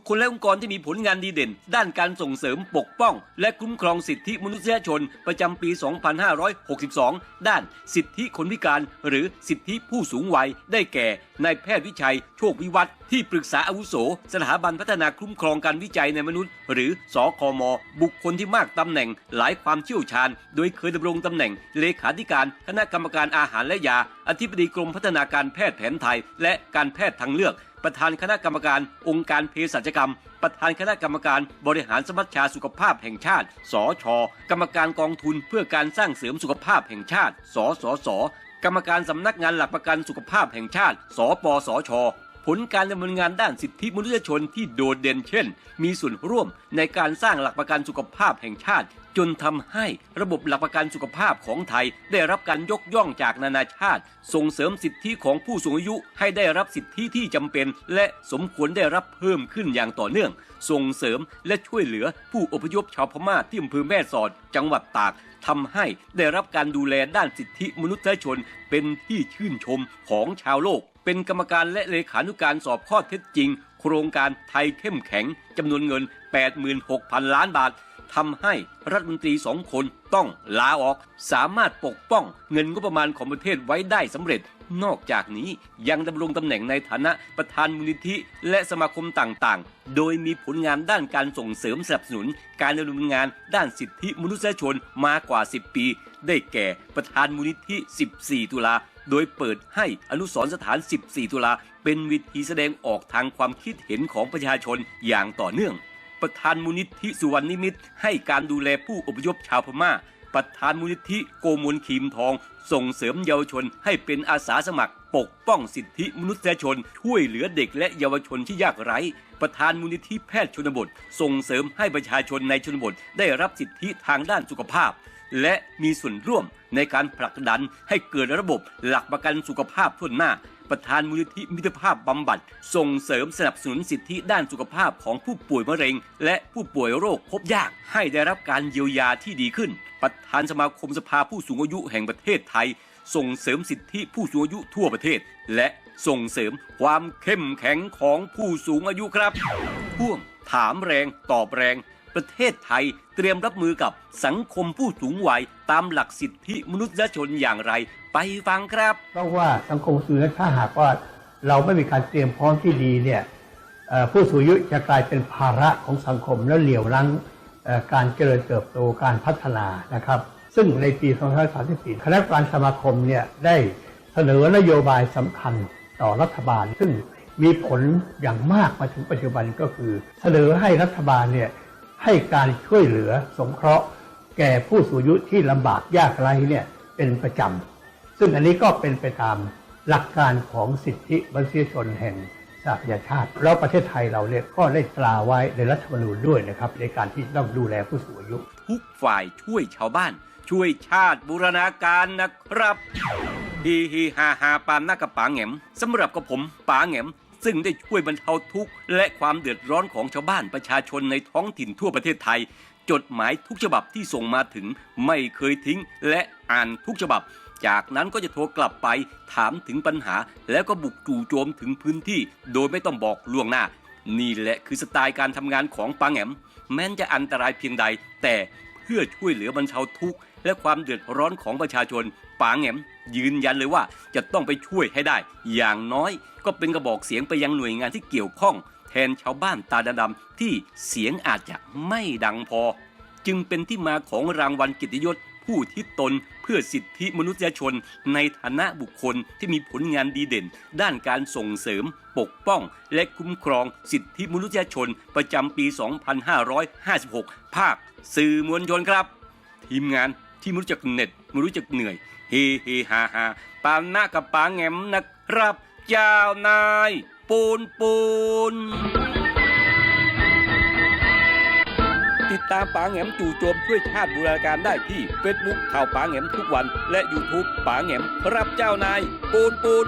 คคลและองค์กรที่มีผลงานดีเด่น ด้านการส่งเสริมปกป้อง และคุ้มครองสิทธิมนุษยชน ประจำปี 2562 ด้านสิทธิคนพิการ หรือสิทธิผู้สูงวัย ได้แก่นายแพทย์วิชัย โชควิวัฒน์ที่ปรึกษาอาวุโส สถาบันพัฒนาคุ้มครองการวิจัยในมนุษย์ หรือสคมบุคคลที่มากตำแหน่งหลายความเชี่ยวชาญ โดยเคยดำรงตำแหน่งเลขาธิการคณะกรรมการอาหารและยา อธิบดีกรมพัฒนาการแพทย์แผนไทย และการแพทย์ทางเลือก ประธานคณะกรรมการองค์การเภสัชกรรม ประธานคณะกรรมการบริหารสมัชชาสุขภาพแห่งชาติ สช กรรมการกองทุนเพื่อการสร้างเสริมสุขภาพแห่งชาติ สสส กรรมการสำนักงานหลักประกันสุขภาพแห่งชาติ สปสช ผลการดำเนินงานด้านสิทธิมนุษยชนที่โดดเด่นเช่น มีส่วนร่วมในการสร้างหลักประกันสุขภาพแห่งชาติ จนทำให้ระบบหลักประกันสุขภาพของไทย ได้รับการยกย่องจากนานาชาติ ส่งเสริมสิทธิของผู้สูงอายุให้ได้รับสิทธิที่จำเป็น และสมควรได้รับเพิ่มขึ้นอย่างต่อเนื่อง ส่งเสริมและช่วยเหลือผู้อพยพชาวพม่าที่อำเภอแม่สอด จังหวัดตากทำให้ได้รับการดูแลด้านสิทธิมนุษยชนเป็นที่ชื่นชมของชาวโลกเป็นกรรมการและเลขานุการสอบข้อเท็จจริง โครงการไทยเข้มแข็งจำนวนเงิน 86,000 ล้านบาททำให้รัฐมนตรีสองคนต้องลาออก สามารถปกป้องเงินงบประมาณของประเทศไว้ได้สำเร็จ นอกจากนี้ยังดำรงตำแหน่งในฐานะประธานมูลนิธิและสมาคมต่างๆ โดยมีผลงานด้านการส่งเสริมสนับสนุน การดำเนินงานด้านสิทธิมนุษยชนมากว่า 10 ปี ได้แก่ประธานมูลนิธิ 14 ตุลา โดยเปิดให้อนุสรสถาน 14 ตุลา เป็นวิธีแสดงออกทางความคิดเห็นของประชาชนอย่างต่อเนื่อง ประธานมูลนิธิสุวรรณนิมิตให้การดูแลผู้อพยพชาวพม่า ประธานมูลนิธิโกมลคีมทอง ส่งเสริมเยาวชนให้เป็นอาสาสมัคร ปกป้องสิทธิมนุษยชน ช่วยเหลือเด็กและเยาวชนที่ยากไร้ ประธานมูลนิธิแพทย์ชนบท ส่งเสริมให้ประชาชนในชนบทได้รับสิทธิทางด้านสุขภาพ และมีส่วนร่วมในการผลักดันให้เกิดระบบหลักประกันสุขภาพทั่วหน้า ประธานมูลนิธิมิตรภาพบำบัด ส่งเสริมสนับสนุนสิทธิด้านสุขภาพของผู้ป่วยมะเร็ง และผู้ป่วยโรคพบยากให้ได้รับการเยียวยาที่ดีขึ้น ประธานสมาคมสภาผู้สูงอายุแห่งประเทศไทย ส่งเสริมสิทธิผู้สูงอายุทั่วประเทศ และส่งเสริมความเข้มแข็งของผู้สูงอายุครับพ่วงถามแรงตอบแรง ประเทศไทยเตรียมรับมือกับสังคมผู้สูงวัยตามหลักสิทธิมนุษยชนอย่างไร ไปฟังครับเพราะว่าสังคมสูงอายุถ้าหากว่าเราไม่มีการเตรียมพร้อมที่ดีเนี่ยผู้สูงอายุจะกลายเป็นภาระของสังคมและเหลี่ยวรั้งการเจริญเติบโตการพัฒนานะครับ ซึ่งในปี 2534 คณะกรรมการสมาคมเนี่ยได้เสนอนโยบายสำคัญต่อรัฐบาล ซึ่งมีผลอย่างมากมาถึงปัจจุบันก็คือ เสนอให้รัฐบาลเนี่ย ให้การช่วยเหลือสงเคราะห์ แก่ผู้สูงอายุที่ลำบากยากไร้เนี่ยเป็นประจำ ซึ่งอันนี้ก็เป็นไปตามหลักการของสิทธิมนุษยชนแห่งสหประชาชาติ แล้วประเทศไทยเราเนี่ยก็ได้ตราไว้ในรัฐธรรมนูญด้วยนะครับ ในการที่ต้องดูแลผู้สูงอายุ ทุกฝ่ายช่วยชาวบ้าน ช่วยชาติบูรณาการนะครับฮีฮีฮาฮาปามหน้ากับป๋าแหงมสำหรับกับผมป๋าแหงม ซึ่งได้ช่วยบรรเทาทุกข์และความเดือดร้อนของชาวบ้านประชาชนในท้องถิ่นทั่วประเทศไทย จดหมายทุกฉบับที่ส่งมาถึงไม่เคยทิ้งและอ่านทุกฉบับ จากนั้นก็จะโทรกลับไปถามถึงปัญหา แล้วก็บุกจู่โจมถึงพื้นที่ โดยไม่ต้องบอกล่วงหน้า นี่แหละคือสไตล์การทำงานของปาแหมแม้นจะอันตรายเพียงใด แต่ พื่อช่วยเหลือบรรเทาทุกข์และความเดือดร้อนของประชาชนปาแหงมยืนยันเลยว่าจะต้องไปช่วยให้ได้ อย่างน้อยก็เป็นกระบอกเสียงไปยังหน่วยงานที่เกี่ยวข้อง แทนชาวบ้านตาดำที่เสียงอาจจะไม่ดังพอ จึงเป็นที่มาของรางวัลกิตยศ ผู้ที่ตนเพื่อสิทธิมนุษยชน ในฐานะบุคคลที่มีผลงานดีเด่น ด้านการส่งเสริม ปกป้อง และคุ้มครองสิทธิมนุษยชน ประจำปี 2556 ภาค สื่อมวลชนครับ ทีมงานที่ไม่รู้จักเหน็ดไม่รู้จักเหนื่อย เฮเฮฮาฮาปามหน้ากับปาแงมนะครับ เจ้านาย ปูนปูน ติดตามป๋าแหงมจู่โจมช่วยชาติบูรณาการได้ที่เฟซบุ๊กข่าวป๋าแหงมทุกวัน และยูทูปป๋าแหงมรับเจ้านายปูนปูน